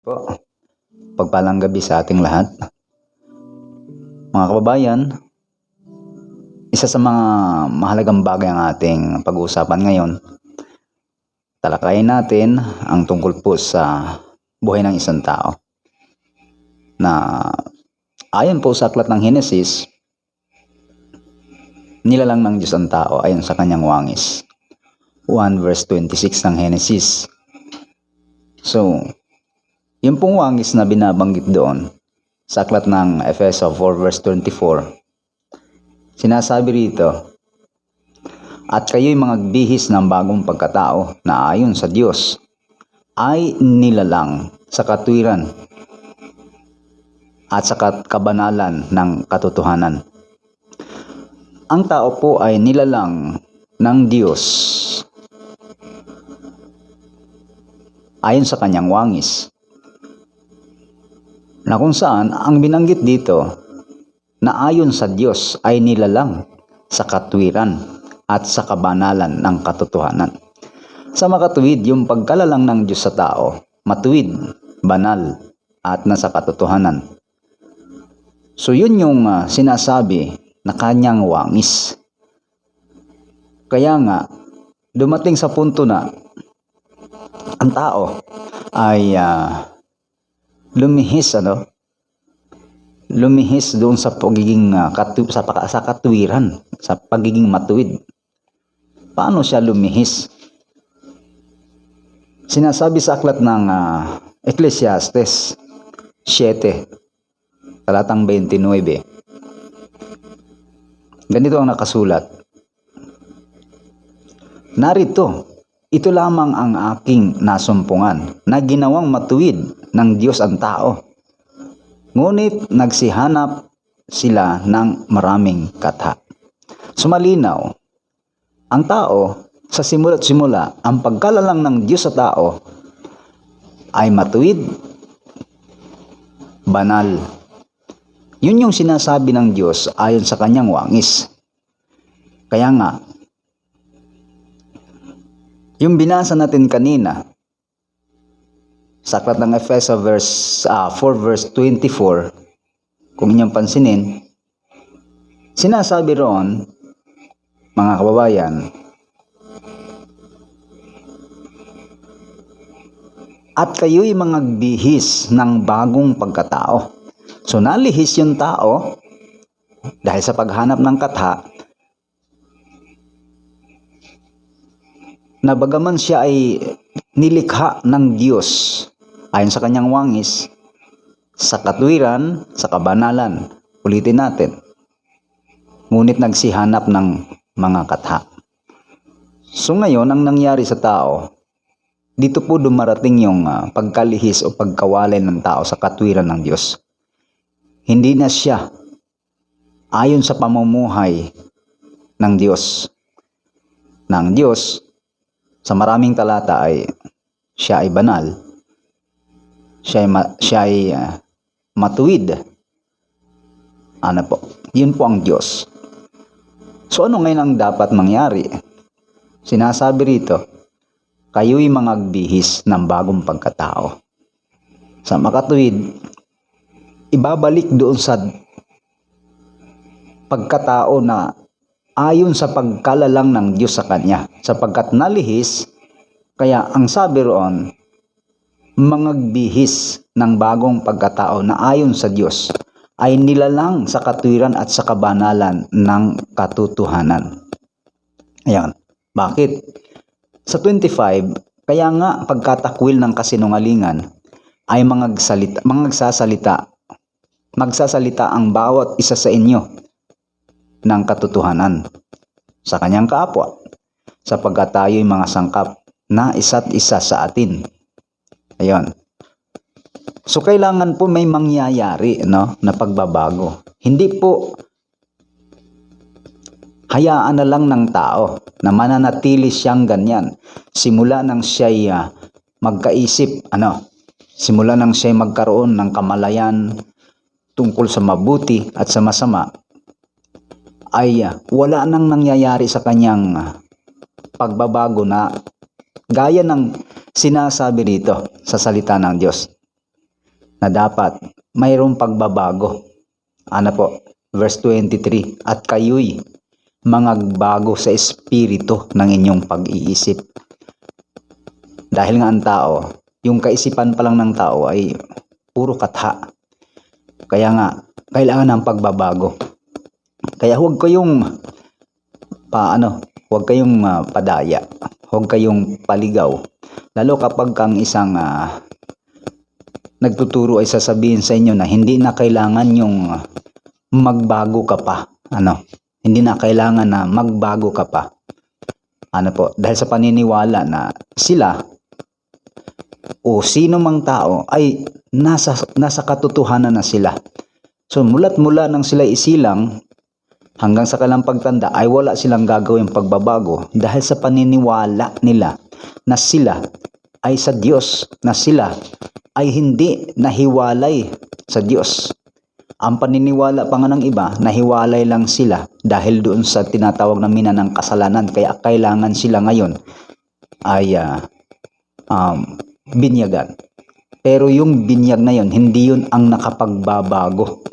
Po, pagpalang gabi sa ating lahat. Mga kababayan, isa sa mga mahalagang bagay ang ating pag-uusapan ngayon, talakayin natin ang tungkol po sa buhay ng isang tao. Na ayon po sa aklat ng Henesis, nilalang ng Diyos ang tao ayon sa kanyang wangis. 1 verse 26 ng Henesis. So, yung pong wangis na binabanggit doon sa aklat ng Efeso 4 verse 24, sinasabi rito, At kayo'y mga bihis ng bagong pagkatao na ayon sa Diyos ay nilalang sa katwiran at sa kabanalan ng katotohanan. Ang tao po ay nilalang ng Diyos ayon sa kanyang wangis na kung saan ang binanggit dito na ayon sa Diyos ay nilalang sa katwiran at sa kabanalan ng katotohanan. Sa makatuwid, yung pagkalalang ng Diyos sa tao, matuwid, banal, at nasa katotohanan. So yun yung ah, sinasabi na kanyang wangis. Kaya nga, dumating sa punto na ang tao ay ah, lumihis ano? Lumihis doon sa pagiging uh, katu- sa, sa katwiran sa pagiging matuwid. Paano siya lumihis? Sinasabi sa aklat ng uh, Ecclesiastes 7 talatang 29 ganito ang nakasulat. Narito ito lamang ang aking nasumpungan na ginawang matuwid ng Diyos ang tao. Ngunit nagsihanap sila ng maraming katha. Sumalinaw, ang tao sa simula't simula, ang pagkalalang ng Diyos sa tao ay matuwid, banal. Yun yung sinasabi ng Diyos ayon sa kanyang wangis. Kaya nga, yung binasa natin kanina, sa aklat ng Efeso verse, ah, 4 verse 24, kung inyong pansinin, sinasabi roon, mga kababayan, at kayo'y mga bihis ng bagong pagkatao. So nalihis yung tao dahil sa paghanap ng katha na bagaman siya ay nilikha ng Diyos ayon sa kanyang wangis sa katwiran, sa kabanalan. Ulitin natin. Ngunit nagsihanap ng mga katha. So ngayon, ang nangyari sa tao, dito po dumarating yung ah, pagkalihis o pagkawalay ng tao sa katwiran ng Diyos. Hindi na siya ayon sa pamumuhay ng Diyos. Ng Diyos, sa maraming talata ay siya ay banal. Siya ay, ma- siya ay ah, matuwid. Ano po? Yun po ang Diyos. So ano ngayon ang dapat mangyari? Sinasabi rito, kayo'y mga bihis ng bagong pagkatao. Sa makatuwid, ibabalik doon sa pagkatao na ayon sa pagkalalang ng Diyos sa kanya sapagkat nalihis kaya ang sabi roon mga bihis ng bagong pagkatao na ayon sa Diyos ay nilalang sa katwiran at sa kabanalan ng katotohanan. Ayan. Bakit? Sa 25, kaya nga pagkatakwil ng kasinungalingan ay mga salita, mga magsasalita, magsasalita ang bawat isa sa inyo ng katotohanan sa kanyang kaapwa sapagkat tayo'y mga sangkap na isa't isa sa atin. Ayon. So kailangan po may mangyayari no na pagbabago. Hindi po hayaan na lang ng tao na mananatili siyang ganyan simula nang siya'y ah, magkaisip ano simula nang siya'y magkaroon ng kamalayan tungkol sa mabuti at sa masama ay ah, wala nang nangyayari sa kanyang ah, pagbabago na gaya ng sinasabi dito sa salita ng Diyos. na dapat mayroong pagbabago. Ano po? Verse 23, At kayo'y mangagbago sa espiritu ng inyong pag-iisip. Dahil nga ang tao, yung kaisipan pa lang ng tao ay puro katha. Kaya nga, kailangan ng pagbabago. Kaya huwag kayong paano, huwag kayong ah, padaya, huwag kayong paligaw. Lalo kapag kang isang ah, nagtuturo ay sasabihin sa inyo na hindi na kailangan yung magbago ka pa. Ano? Hindi na kailangan na magbago ka pa. Ano po? Dahil sa paniniwala na sila o sino mang tao ay nasa nasa katotohanan na sila. So mulat mula nang sila isilang hanggang sa kalang pagtanda ay wala silang gagawing pagbabago dahil sa paniniwala nila na sila ay sa Diyos, na sila ay hindi nahiwalay sa Diyos. Ang paniniwala pa nga ng iba, nahiwalay lang sila dahil doon sa tinatawag na mina ng kasalanan kaya kailangan sila ngayon ay ah, um, binyagan. Pero yung binyag na yun, hindi yun ang nakapagbabago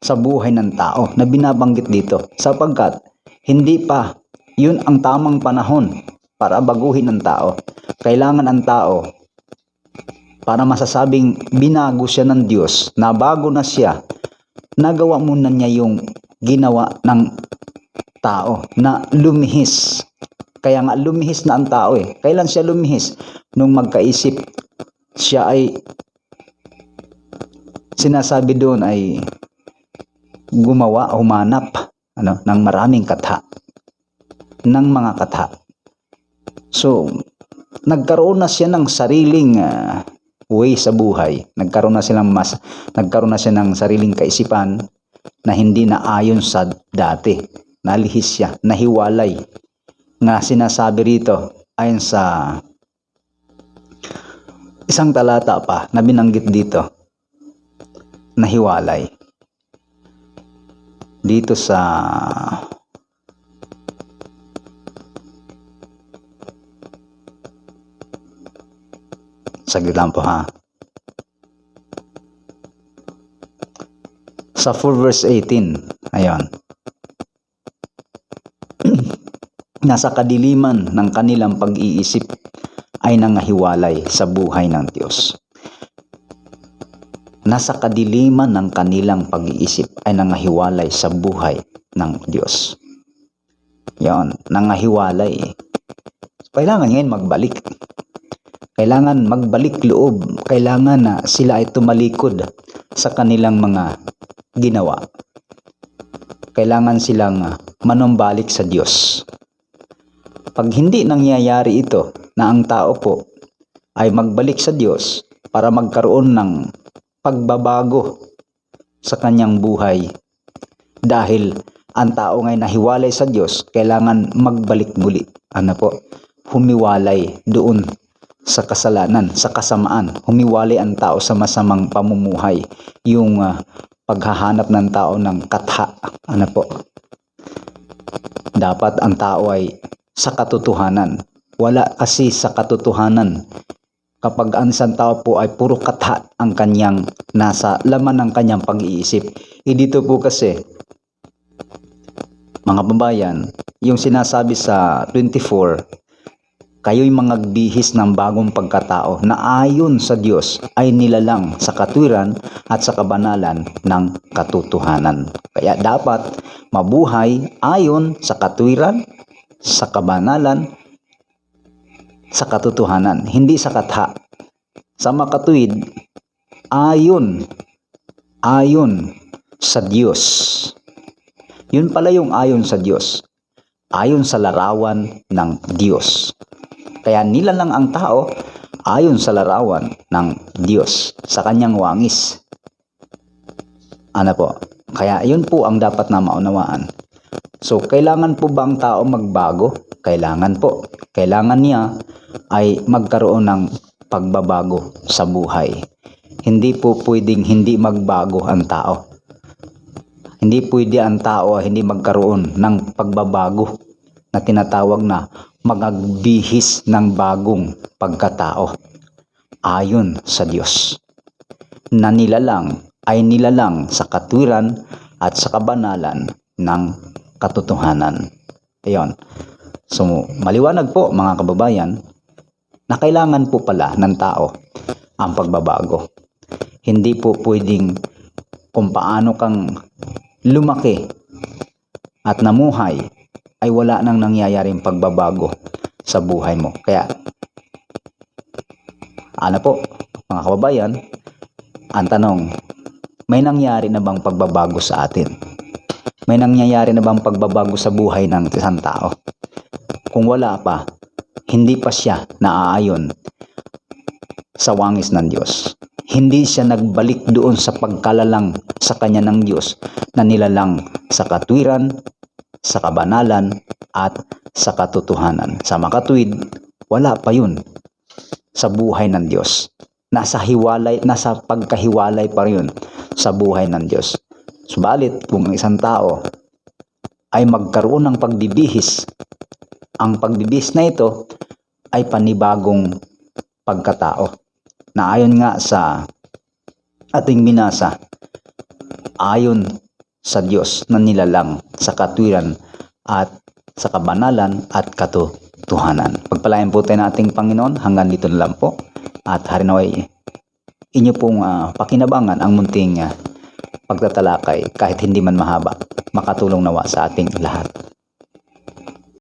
sa buhay ng tao na binabanggit dito sapagkat hindi pa yun ang tamang panahon para baguhin ang tao. Kailangan ang tao para masasabing binago siya ng Diyos, nabago na siya, nagawa muna niya yung ginawa ng tao na lumihis. Kaya nga lumihis na ang tao eh. Kailan siya lumihis? Nung magkaisip siya ay sinasabi doon ay gumawa, humanap ano, ng maraming katha. Ng mga katha. So, nagkaroon na siya ng sariling ah, way sa buhay. Nagkaroon na silang mas nagkaroon na siya ng sariling kaisipan na hindi na ayon sa dati. Nalihis siya, nahiwalay. Nga sinasabi rito ayon sa isang talata pa na binanggit dito. Nahiwalay. Dito sa Saglit lang po ha. Sa 4 verse 18, ayon. Nasa kadiliman ng kanilang pag-iisip ay nangahiwalay sa buhay ng Diyos. Nasa kadiliman ng kanilang pag-iisip ay nangahiwalay sa buhay ng Diyos. Yon, nangahiwalay. Kailangan ngayon magbalik kailangan magbalik loob. Kailangan na sila ay tumalikod sa kanilang mga ginawa. Kailangan silang manumbalik sa Diyos. Pag hindi nangyayari ito na ang tao po ay magbalik sa Diyos para magkaroon ng pagbabago sa kanyang buhay dahil ang tao ngay nahiwalay sa Diyos, kailangan magbalik muli. Ano po? Humiwalay doon sa kasalanan, sa kasamaan. Humiwalay ang tao sa masamang pamumuhay. Yung ah, paghahanap ng tao ng katha. Ano po? Dapat ang tao ay sa katotohanan. Wala kasi sa katotohanan kapag ang isang tao po ay puro katha ang kanyang nasa laman ng kanyang pag-iisip. E dito po kasi, mga babayan, yung sinasabi sa 24, kayo'y mga bihis ng bagong pagkatao na ayon sa Diyos ay nilalang sa katwiran at sa kabanalan ng katotohanan. Kaya dapat mabuhay ayon sa katwiran, sa kabanalan, sa katotohanan, hindi sa katha. Sa makatuwid, ayon, ayon sa Diyos. Yun pala yung ayon sa Diyos. Ayon sa larawan ng Diyos. Kaya nilalang ang tao ayon sa larawan ng Diyos sa kanyang wangis. Ano po? Kaya yun po ang dapat na maunawaan. So, kailangan po ba ang tao magbago? Kailangan po. Kailangan niya ay magkaroon ng pagbabago sa buhay. Hindi po pwedeng hindi magbago ang tao. Hindi pwede ang tao hindi magkaroon ng pagbabago na tinatawag na magagbihis ng bagong pagkatao ayon sa Diyos. na nilalang ay nilalang sa katwiran at sa kabanalan ng katotohanan. Ayon. So, maliwanag po mga kababayan na kailangan po pala ng tao ang pagbabago. Hindi po pwedeng kung paano kang lumaki at namuhay ay wala nang nangyayaring pagbabago sa buhay mo. Kaya, ano po, mga kababayan, ang tanong, may nangyari na bang pagbabago sa atin? May nangyayari na bang pagbabago sa buhay ng isang tao? Kung wala pa, hindi pa siya naaayon sa wangis ng Diyos. Hindi siya nagbalik doon sa pagkalalang sa kanya ng Diyos na nilalang sa katwiran, sa kabanalan, at sa katotohanan. Sa makatwid, wala pa yun sa buhay ng Diyos. Nasa hiwalay, nasa pagkahiwalay pa rin sa buhay ng Diyos. Subalit, kung ang isang tao ay magkaroon ng pagbibihis, ang pagbibihis na ito ay panibagong pagkatao. Na ayon nga sa ating binasa, ayon sa Diyos na nilalang sa katwiran at sa kabanalan at katotohanan. Pagpalayan po tayo nating Panginoon hanggang dito na lang po. At harinaway inyo pong ah, pakinabangan ang munting ah, pagtatalakay kahit hindi man mahaba. Makatulong nawa sa ating lahat.